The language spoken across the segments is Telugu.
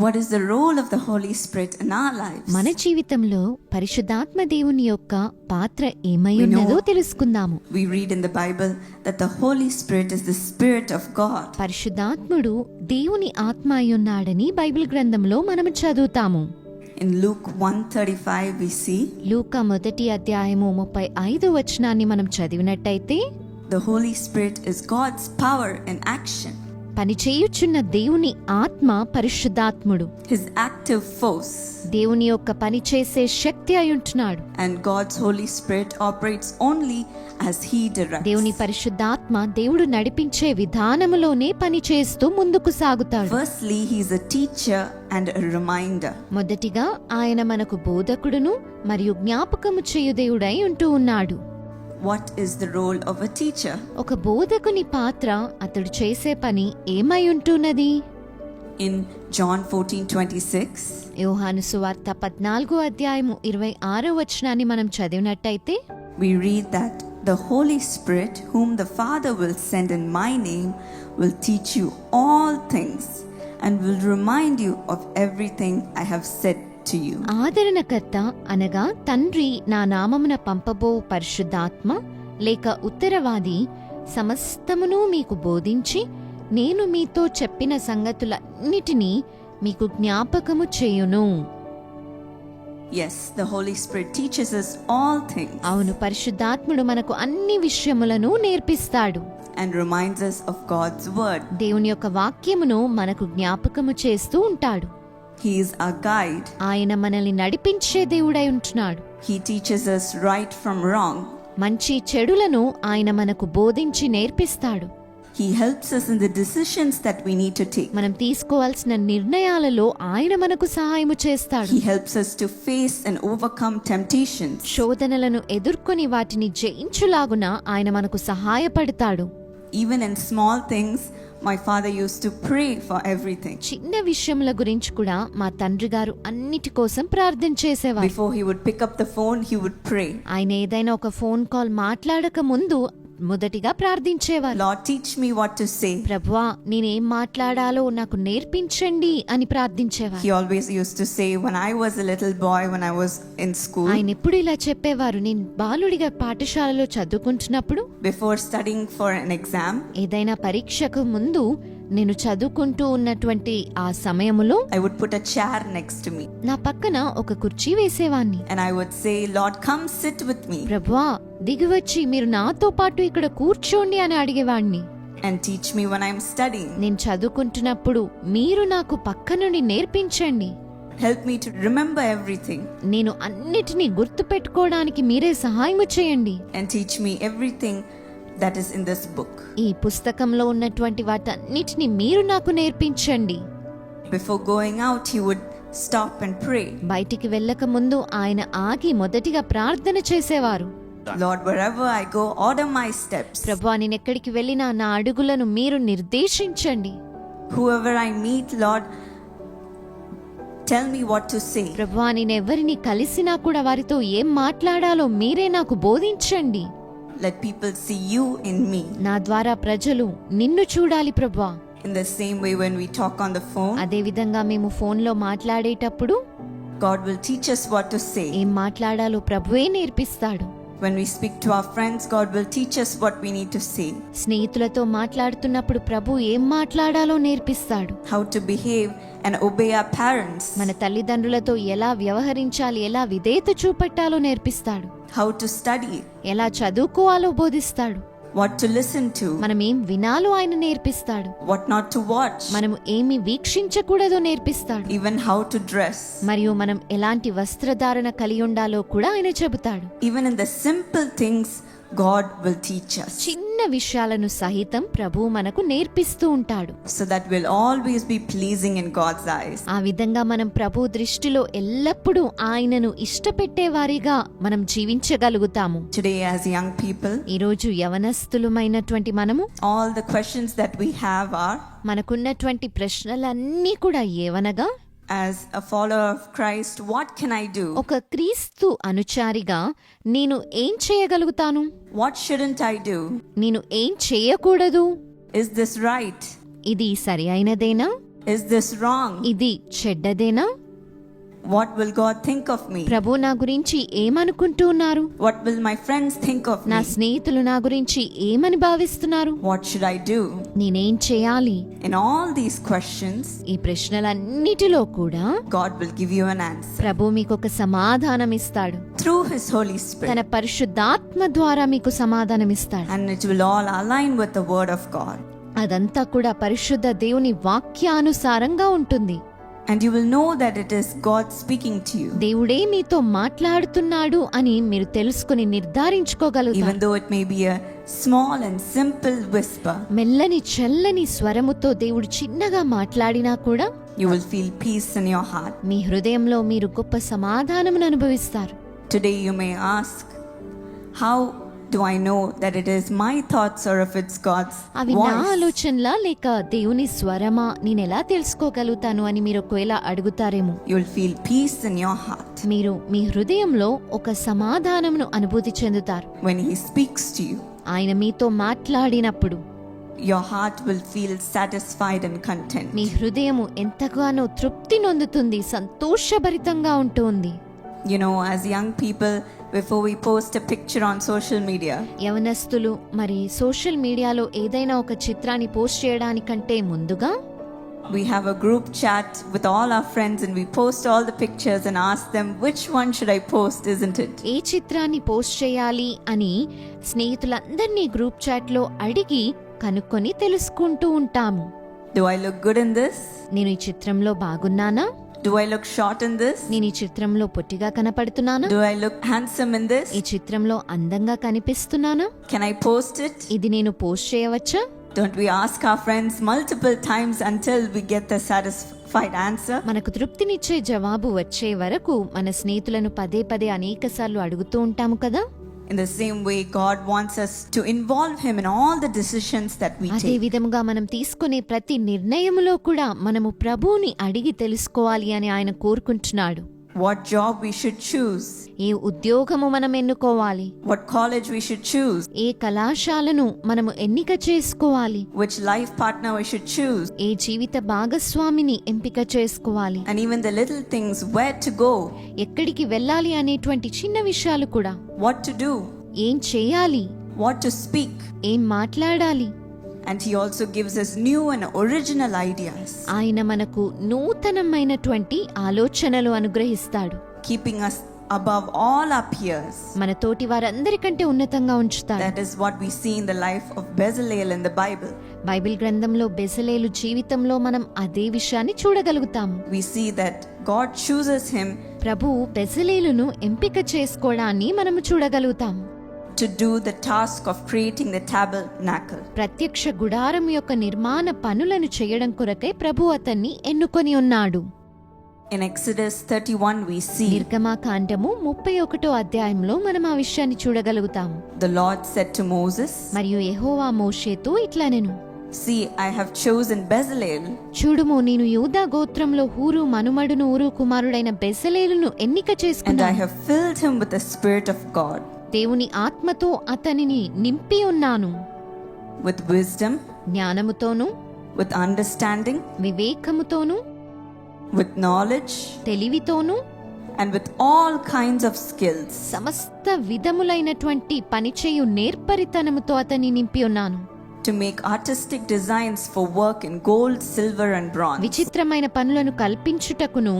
what is the role of the Holy Spirit in our lives. మన జీవితంలో పరిశుద్ధాత్మ దేవుని యొక్క పాత్ర ఏమై ఉన్నదో తెలుసుకుందాము We read in the Bible that the Holy Spirit is the Spirit of God. పరిశుద్ధాత్ముడు దేవుని ఆత్మ అయి ఉన్నాడని బైబిల్ గ్రంథంలో మనము చదువుతాము In Luke 135 we see లూకా మొదటి అధ్యాయము ముప్పై ఐదు వచనాన్ని మనం చదివినట్టయితే the Holy Spirit is God's power in action, పనిచేయుచున్న దేవుని ఆత్మ పరిశుద్ధాత్ముడు His active force. దేవుని యొక్క పనిచేసే శక్తి అయి ఉంటున్నాడు And God's Holy Spirit operates only as He directs. దేవుని పరిశుద్ధాత్మ దేవుడు నడిపించే విధానములోనే పనిచేస్తూ ముందుకు సాగుతాడు Firstly, He's a teacher and a reminder. మొదటిగా ఆయన మనకు బోధకుడును మరియు జ్ఞాపకము చేయు దేవుడై ఉంటూ ఉన్నాడు What is the role of a teacher? ఒక బోధకుని పాత్ర అతడు చేసే పని ఏమై ఉంటున్నది In John 14 26, యోహాను సువార్త పద్నాలుగో అధ్యాయము ఇరవై ఆరో వచనాన్ని మనం చదివినట్టయితే we read that the Holy Spirit, whom the Father will send in my name, will teach you all things and will remind you of everything I have said to you. ఆదరణకర్త అనగా తండ్రి నా నామమున పంపబో పరిశుద్ధాత్మ లేక ఉత్తరవాది సమస్తమును మీకు బోధించి నేను మీతో చెప్పిన సంగతులన్నిటినీ మీకు జ్ఞాపకము చేయును Yes, the Holy Spirit teaches us all things అవును పరిశుద్ధాత్ముడు మనకు అన్ని విషయములను నేర్పిస్తాడు and reminds us of God's word. దేవుని యొక్క వాక్యమును మనకు జ్ఞాపకము చేస్తూ ఉంటాడు హీఈస్ అ గైడ్ ఆయన మనల్ని నడిపించే దేవుడై ఉంటున్నాడు. He teachers us right from wrong మంచి చెడులను ఆయన మనకు బోధించి నేర్పిస్తాడు. He helps us in the decisions that we need to take మనం తీసుకోవాల్సిన నిర్ణయాలలో ఆయన మనకు సహాయం చేస్తాడు. He helps us to face and overcome temptations శోధనలను ఎదుర్కొని వాటిని జయించులాగున ఆయన మనకు సహాయపడతాడు. Even in small things my father use to pray for everything చిన్న విషయముల గురించి కూడా మా తండ్రి గారు అన్నిటి కోసం ప్రార్థన చేసేవారు. Before he would pick up phone he would pray ఆయన ఏదైనా ఒక ఫోన్ కాల్ మాట్లాడక ముందు మొదటిగా ప్రార్థించేవారు. Lord teach me what to say ప్రభువా నేనేం మాట్లాడాలో నాకు నేర్పించండి అని ప్రార్థించేవారు. He always used to say when I was a boy when I was in school ఆయన ఎప్పుడు ఇలా చెప్పేవారు? నేను బాలుడిగా పాఠశాలలో చదువుకుంటున్నప్పుడు before studying for an exam ఏదైనా పరీక్షకు ముందు నేను చదువుకుంటూ ఉన్నటువంటి ఆ సమయములో would put a chair next to me. నా పక్కన ఒక కుర్చీ వేసేవాణ్ణి And I would say, Lord, come sit with me ప్రభువా దిగివచ్చి మీరు నాతో పాటు ఇక్కడ కూర్చోండి అని అడిగేవాణ్ణి and teach me when I'm studying. నేను చదువుకుంటున్నప్పుడు మీరు నాకు పక్క నుండి నేర్పించండి Help me to remember everything నేను అన్నిటినీ గుర్తు పెట్టుకోవడానికి మీరే సహాయము చేయండి and teach me everything that is in this book. ఈ పుస్తకంలో ఉన్నటువంటి వాటన్నిటిని మీరు నాకు నేర్పించండి Before going out, he would stop and pray. బయటికి వెళ్ళక ముందు ఆయన ఆగి మొదటిగా ప్రార్థన చేసేవారు Lord, wherever I go, order my steps. ప్రభా నేను ఎక్కడికి వెళ్ళినా నా అడుగులను మీరు నిర్దేశించండి Whoever I meet, Lord, tell me what to say. ప్రభా నేను ఎవరిని కలిసినా కూడా వారితో ఏం మాట్లాడాలో మీరే నాకు బోధించండి let people see you in me నా ద్వారా ప్రజలు నిన్ను చూడాలి ప్రభువా. In the same way when we talk on the phone అదే విధంగా మేము ఫోన్లో మాట్లాడేటప్పుడు God will teach us what to say ఏం మాట్లాడాలో ప్రభువే నేర్పిస్తాడు. When we speak to our friends, God will teach us what we need to say, స్నేహితులతో మాట్లాడుతున్నప్పుడు ప్రభు ఏం మాట్లాడాలో నేర్పిస్తాడు how to behave and obey our parents, మన తల్లిదండ్రులతో ఎలా వ్యవహరించాలి ఎలా విధేయత చూపెట్టాలో నేర్పిస్తాడు how to study, ఎలా చదువుకోవాలో బోధిస్తాడు what to listen to, మనం ఏం వినాలో ఆయన నేర్పిస్తాడు. what not to watch, మనము ఏమి వీక్షించకూడదో నేర్పిస్తాడు. even how to dress. మరియు మనం ఎలాంటి వస్త్రధారణ కలిగి ఉండాలో కూడా ఆయన చెబుతాడు. Even in the simple things, God will teach us. చిన్న విషయాలను సహితం ప్రభు మనకు నేర్పిస్తూ ఉంటాడు. So that we'll always be pleasing in God's eyes. ఆ విధంగా మనం ప్రభు దృష్టిలో ఎల్లప్పుడూ ఆయనను ఇష్టపెట్టే వారిగా మనం జీవించగలుగుతాము. Today, as young people, ఈరోజు యవనస్తులమైనటువంటి మనము all the questions that we have are మనకున్నటువంటి ప్రశ్నలన్నీ కూడా ఏవనగా as a follower of Christ, what can I do? ఒక క్రీస్తు అనుచారిగా నేను ఏం చేయగలుగుతాను What shouldn't I do? నేను ఏం చేయకూడదు Is this right? ఇది సరి అయినదేనా Is this wrong? ఇది చెడ్డదేనా what will God think of me ప్రభు నా గురించి ఏమనుకుంటూ ఉన్నారు? What will my friends think of నా స్నేహితులు నా గురించి ఏమని భావిస్తున్నారు? వాట్ షుడ్ ఐ డూ నేనేం చేయాలి? ఇన్ ఆల్ దీస్ క్వశ్చన్స్ ఈ ప్రశ్నలన్నిటిలో కూడా God will give you an answer ప్రభు మీకు ఒక సమాధానం ఇస్తాడు త్రూ హిస్ హోలీ స్పిరిట్ తన పరిశుద్ధాత్మ ద్వారా మీకు సమాధానం ఇస్తాడు and it will all align with the word of God అదంతా కూడా పరిశుద్ధ దేవుని వాక్యానుసారంగా ఉంటుంది. And you will know that it is God speaking to you దేవుడే మీతో మాట్లాడుతున్నాడు అని మీరు తెలుసుకొని నిర్ధారించుకోగలుగుతారు. Even though it may be a small and simple whisper మెల్లని చల్లని స్వరముతో దేవుడు చిన్నగా మాట్లాడినా కూడా you will feel peace in your heart మీ హృదయంలో మీరు గొప్ప సమాధానమును అనుభవిస్తారు. Today you may ask how do I know that it is my thoughts or if it's God's అవి నా? ఆలోచనలా లేక దేవుని స్వరమా నేను ఎలా తెలుసుకోగలుగుతాను అని మీరు ఒకవేళ అడుగుతారేమో You will feel peace in your heart మీరు మీ హృదయంలో ఒక సమాధానమును అనుభూతి చెందుతారు when He speaks to you. ఆయన మీతో మాట్లాడినప్పుడు Your heart will feel satisfied and content. మీ హృదయము ఎంతగానో తృప్తి నొందుతుంది సంతోషభరితంగా ఉంటుంది You know, as young people, before we post a picture on social media యవనస్తులు మరి సోషల్ మీడియాలో ఏదైనా ఒక చిత్రాన్ని పోస్ట్ చేయడానికంటే ముందుగా? We have a group chat with all our friends and we post all the pictures and ask them which one should I post isn't it ఏ చిత్రాన్ని పోస్ట్ చేయాలి అని స్నేహితులందరినీ గ్రూప్ చాట్లో అడిగి కనుక్కొని తెలుసుకుంటూ ఉంటాము. Do I look good in this? నేను ఈ చిత్రంలో బాగున్నానా? Do I look short in this? నేను ఈ చిత్రంలో పొట్టిగా కనపడుతున్నానా Do I look handsome in this? ఈ చిత్రంలో అందంగా కనిపిస్తున్నానా Can I post it? ఇది నేను పోస్ట్ చేయవచ్చా Don't we ask our friends multiple times until we get the satisfied answer? మనకు తృప్తినిచ్చే జవాబు వచ్చే వరకు మన స్నేహితులను పదే పదే అనేక సార్లు అడుగుతూ ఉంటాము కదా In the same way, God wants us to involve Him in all the decisions that we అదే take. విధముగా మనం తీసుకునే ప్రతి నిర్ణయములో కూడా మనము ప్రభువుని అడిగి తెలుసుకోవాలి అని ఆయన కోరుకుంటున్నాడు What job we should choose, ఏ ఉద్యోగము మనం ఎన్నుకోవాలి what college we should choose, ఏ కళాశాలను మనము ఎన్నిక చేసుకోవాలి which life partner we should choose, ఏ జీవిత భాగస్వామిని ఎంపిక చేసుకోవాలి and even the little things where to go, ఎక్కడికి వెళ్ళాలి అనేటువంటి చిన్న విషయాలు కూడా what to do, ఏం చేయాలి what to speak. ఏం మాట్లాడాలి and he also gives us new and original ideas ఆయన మనకు నూతనమైనటువంటి ఆలోచనలు అనుగ్రహిస్తాడు. Keeping us above all our peers మన తోటి వారందరికంటే ఉన్నతంగా ఉంచుతాడు. That is what we see in the life of Bezalel in the Bible Bible గ్రంథంలో బెజలేలు జీవితంలో మనం అదే విషయాన్ని చూడగలుగుతాం we see that God chooses him ప్రభు బెజలేలును ఎంపిక చేసుకోవడాన్ని మనం చూడగలుగుతాం to do the task of creating the tabernacle. ప్రత్యక్ష గుడారం యొక్క నిర్మాణ పనులను చేయడం కొరకై ప్రభు అతన్ని ఎన్నుకొని ఉన్నాడు. In Exodus 31, we see నిర్గమాకాండము ముప్పై ఒకటో అధ్యాయంలో మనం ఆ విషయాన్ని చూడగలుగుతాము the Lord said to Moses, మరియు యెహోవా మోషేతో ఇట్లనెను. See, I have chosen Bezalel. చూడుము నేను యూదా గోత్రంలో హూరు మనుమడును ఊరు కుమారుడైన బెసలేలును ఎన్నిక and I చేసుకున్నాను. have filled him with the Spirit of God, దేవుని ఆత్మతో అతనిని నింపి ఉన్నాను with wisdom, జ్ఞానముతోను with understanding, వివేకముతోను with knowledge, తెలివితోను and with all kinds of skills. సమస్త విధములైనటువంటి పనిచేయు నేర్పరితనముతో అతన్ని నింపి ఉన్నాను To make artistic designs for work in gold, silver, and bronze. విచిత్రమైన పనులను కల్పించుటకును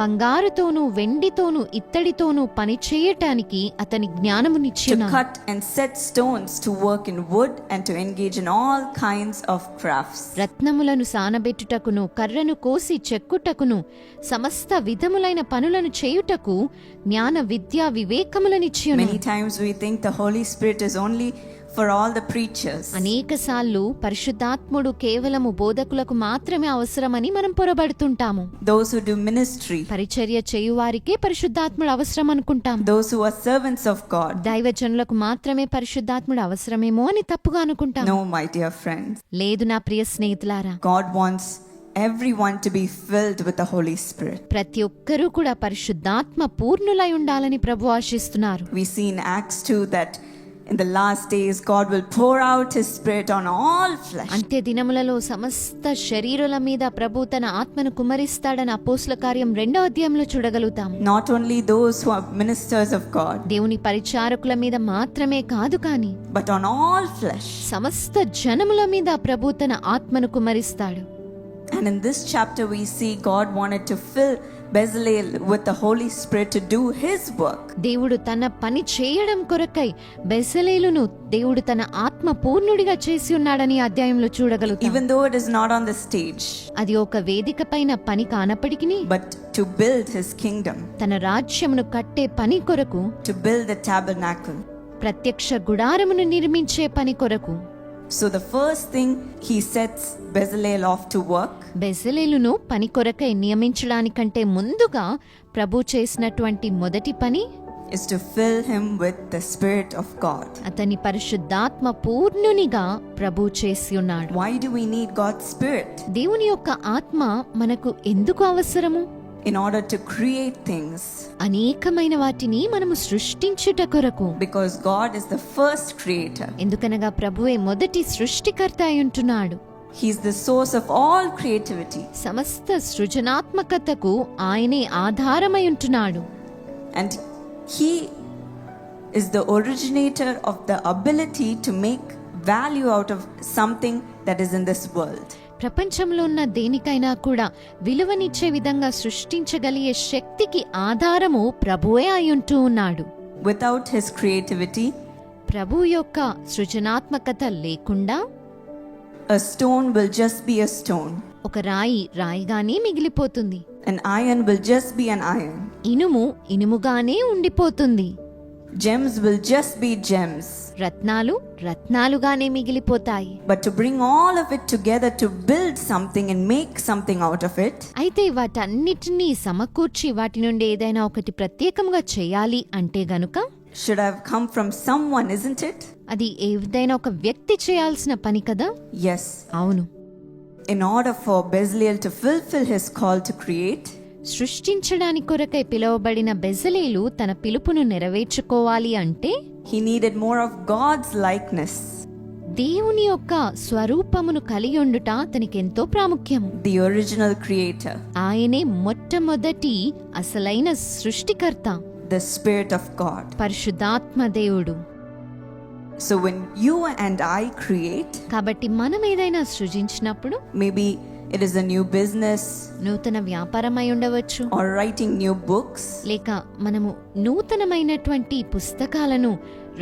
బంగారుతోను వెండితోను ఇత్తడితోను పని చేయటానికి అతని జ్ఞానమునిచ్చి to ఉన్నాను cut and set stones to work in wood and to engage in all kinds of crafts. రత్నములను సానబెట్టుటకును కర్రను కోసి చెక్కుటకును సమస్త విధములైన పనులను చేయుటకు జ్ఞాన విద్య వివేకములనిచ్చి ఉన్నాను Many times we think the Holy Spirit is only for all the preachers. అనేక సార్లు పరిశుద్ధాత్ముడు కేవలము బోధకులకు మాత్రమే అవసరమని మనం పొరబడుతుంటాము Those who do ministry, పరిచర్య చేయువారికే పరిశుద్ధాత్ముడు అవసరం అనుకుంటాం those who are servants of God. దైవజనులకు మాత్రమే పరిశుద్ధాత్ముడు అవసరమేమో అని తప్పుగా అనుకుంటాం No, my dear friends. లేదు నా ప్రియ స్నేహితులారా God wants everyone to be filled with the Holy Spirit. ప్రతి ఒక్కరూ కూడా పరిశుద్ధాత్మ పూర్ణులై ఉండాలని ప్రభు ఆశిస్తున్నారు We see in Acts 2 that In the last days, God will pour out His Spirit on all flesh. అంత్య దినములలో సమస్త శరీరుల మీద ప్రభు తన ఆత్మను కుమరిస్తాడని అపోస్ల కార్యం రెండో అధ్యాయంలో చూడగలుగుతాం Not only those who are ministers of God, దేవుని పరిచారకుల మీద మాత్రమే కాదు కాని but on all flesh. సమస్త జనముల మీద ప్రభు తన ఆత్మను కుమరిస్తాడు And in this chapter, we see God wanted to fill Bezalel with the Holy Spirit to do His work. దేవుడు తన పని చేయడం కొరకై బెసలేలును దేవుడు తన ఆత్మ పూర్ణుడిగా చేసి ఉన్నాడని అధ్యాయంలో చూడగలుగుతాం Even though it is not on the stage, అది ఒక వేదిక పైన పని కానప్పటికీ but to build His kingdom, తన రాజ్యమును కట్టే పని కొరకు to build the tabernacle. ప్రత్యక్ష గుడారమును నిర్మించే పని కొరకు So the first thing He sets Bezalel off to work బెసలేలును పని కొరకై నియమించడానికంటే ముందుగా ప్రభు చేసినటువంటి మొదటి పని is to fill him with the Spirit of God. అతని పరిశుద్ధాత్మ పూర్ణునిగా ప్రభు చేసి ఉన్నాడు Why do we need God's Spirit? దేవుని యొక్క ఆత్మ మనకు ఎందుకు అవసరము In order to create things. అనేకమైన వాటిని మనము సృష్టించుట కొరకు Because God is the first creator. ఎందుకనగా ప్రభువే మొదటి సృష్టికర్త అయి ఉంటున్నాడు He's the source of all creativity. సమస్త సృజనాత్మకతకు ఆయనే ఆధారమై ఉంటున్నాడు And He is the originator of the ability to make value out of something that is in this world. ప్రపంచంలో ఉన్న దేనికైనా కూడా విలువనిచ్చే విధంగా సృష్టించగలిగే శక్తికి ఆధారము ప్రభువే అయి ఉంటూ ఉన్నాడు. Without His creativity, ప్రభు యొక్క సృజనాత్మకత లేకుండా a stone will just be a stone, ఒక రాయి రాయిగానే మిగిలిపోతుంది. An iron will just be an iron, ఇనుము ఇనుముగానే ఉండిపోతుంది. Gems will just be gems. రత్నాలు రత్నాలుగానే మిగిలిపోతాయి But to bring all of it together to build something and make something out of it, అయితే వాటన్నిటినీ సమకూర్చి వాటి నుండి ఏదైనా ఒకటి ప్రత్యేకంగా చేయాలి అంటే గనుక should have come from someone, isn't it? అది ఏదైనా ఒక వ్యక్తి చేయాల్సిన పని కదా Yes. అవును In order for Bezalel to fulfill his call to create, సృష్టించడానికి కొరకై పిలువబడిన బెజలేలు తన పిలుపును నెరవేర్చుకోవాలి అంటే? He needed more of God's likeness, దేవుని యొక్క స్వరూపమును కలిగి ఉండుట అతనికి ఎంతో ప్రాముఖ్యం. The original creator, ఆయనే మొట్టమొదటి అసలైన సృష్టికర్త. The Spirit of God. పరిశుద్ధాత్మ దేవుడు. So when you and I create, కాబట్టి మనం ఏదైనా సృజించినప్పుడు maybe it is a new business నూతన వ్యాపారమై ఉండవచ్చు or writing new books, లేక మనము నూతనమైనటువంటి పుస్తకాలను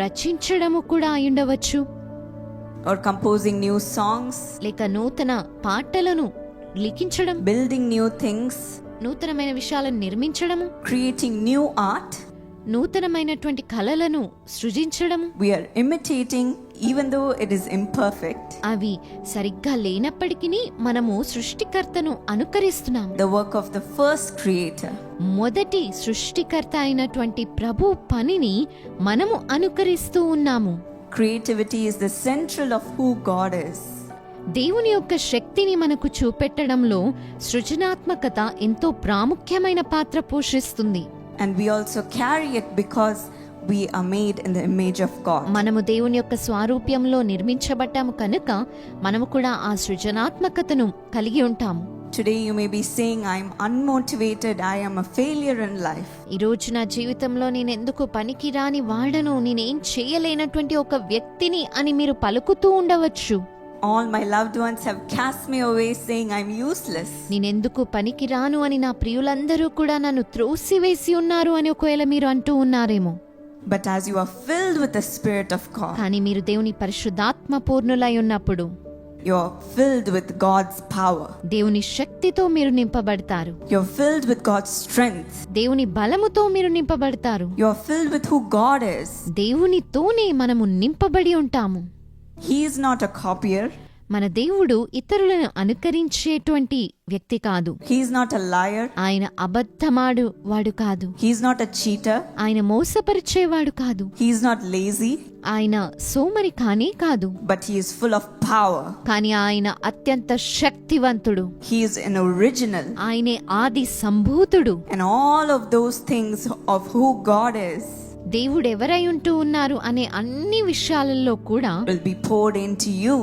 రచించడము కూడా అయి ఉండవచ్చు or composing new songs, లేక నూతన పాటలను లిఖించడం building new things, నూతనమైన విషయాలను నిర్మించడము creating new art, నూతనమైనటువంటి కళలను సృజించడం we are imitating even though it is imperfect. అవి సరిగ్గా లేనప్పటికీ మనము సృష్టికర్తను అనుకరిస్తున్నాము. The work of the first creator. మొదటి సృష్టికర్త అయినటువంటి ప్రభు పనిని మనము అనుకరిస్తూ ఉన్నాము. Creativity is the central of who god is. దేవుని యొక్క శక్తిని మనకు చూపెట్టడంలో సృజనాత్మకత ఎంతో ప్రాముఖ్యమైన పాత్ర పోషిస్తుంది. And we also carry it because we are made in the image of god మనము దేవుని యొక్క స్వారూప్యంలో నిర్మించబడ్డాము కనుక మనము కూడా ఆ సృజనాత్మకతను కలిగి ఉంటాము today you may be saying i am unmotivated i am a failure in life ఈ రోజు నా జీవితంలో నేను ఎందుకు పనికి రాని వాడను నేనేం చేయలేనటువంటి ఒక వ్యక్తిని అని మీరు పలుకుతూ ఉండవచ్చు all my loved ones have cast me away saying i'm useless నేనెందుకు పనికి రాను అని నా ప్రియులందరూ కూడా నన్ను త్రోసివేసి ఉన్నారు అని ఒకవేళ మీరు అంటూ ఉన్నారేమో but as you are filled with the spirit of god కానీ మీరు దేవుని పరిశుద్ధాత్మ పూర్ణులై ఉన్నప్పుడు you're filled with god's power దేవుని శక్తితో మీరు నింపబడతారు you're filled with god's strength దేవుని బలముతో మీరు నింపబడతారు you're filled with who god is దేవునితోనే మనము నింపబడి ఉంటాము he is not a copier మన దేవుడు ఇతరులను అనుకరించేటువంటి వ్యక్తి కాదు he is not a liar ఆయన అబద్ధమాడు వాడు కాదు he's not a cheater ఆయన మోసపరిచేవాడు కాదు he is not lazy ఆయన సోమరి కానే కాదు but he is full of power కానీ ఆయన అత్యంత శక్తివంతుడు he is an original ఆయనే ఆది సంభూతుడు and all of those things of who god is దేవుడు ఎవరై ఉంటూ ఉన్నారు అనే అన్ని విషయాలలో కూడా will be poured into you.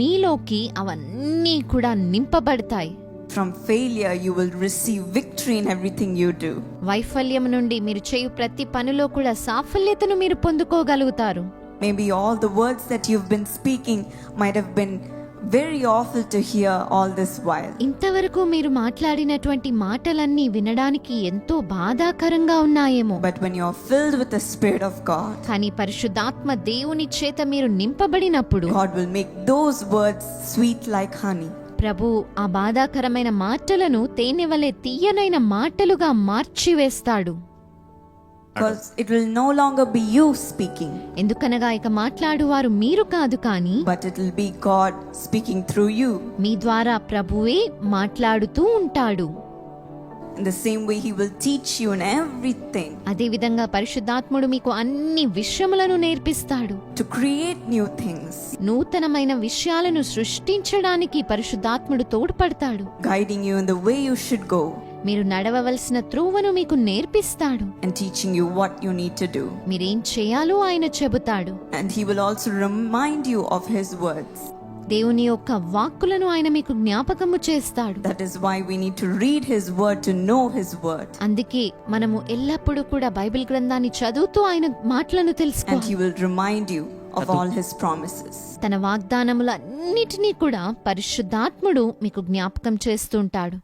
మీలోకి అవన్నీ కూడా నింపబడతాయి From failure, you will receive victory in everything you do. వైఫల్యం నుండి మీరు చేయు ప్రతి పనిలో కూడా సాఫల్యతను మీరు పొందుకోగలుగుతారు Maybe all the words that you've been speaking might have been very awful to hear all this while. ఇంతవరకు మీరు మాట్లాడినటువంటి మాటలన్నీ వినడానికి ఎంతో బాధాకరంగా ఉన్నాయేమో But when you're filled with the Spirit of God, కానీ పరిశుద్ధాత్మ దేవుని చేత మీరు నింపబడినప్పుడు God will make those words sweet like honey. ప్రభు ఆ బాధాకరమైన మాటలను తేనె వలె తీయనైన మాటలుగా మార్చివేస్తాడు Because it will no longer be you speaking, ఎందుకనగా ఇక మాట్లాడువారు మీరు కాదు కానీ but it will be God speaking through you. మీ ద్వారా ప్రభువే మాట్లాడుతూ ఉంటాడు In the same way, He will teach you in everything అదేవిధంగా పరిశుద్ధాత్ముడు మీకు అన్ని విషయములను నేర్పిస్తాడు to create new things, నూతనమైన విషయాలను సృష్టించడానికి పరిశుద్ధాత్ముడు తోడ్పడతాడు guiding you in the way you should go మీరు నడవవలసిన త్రువను మీకు నేర్పిస్తాడు. And teaching you what you need to do మీరేం చేయాలో ఆయన చెబుతాడు. And he will also remind you of his words దేవుని యొక్క వాక్కులను ఆయన మీకు జ్ఞాపకము చేస్తాడు. That is why we need to read his word to know his word అందుకే మనము ఎల్లప్పుడూ కూడా బైబిల్ గ్రంథాన్ని చదువుతూ ఆయన మాటలను తెలుసుకోవాలి. And he will remind you of all his promises. తన వాగ్దానములన్నిటిని కూడా పరిశుద్ధాత్ముడు మీకు జ్ఞాపకం చేస్తుంటాడు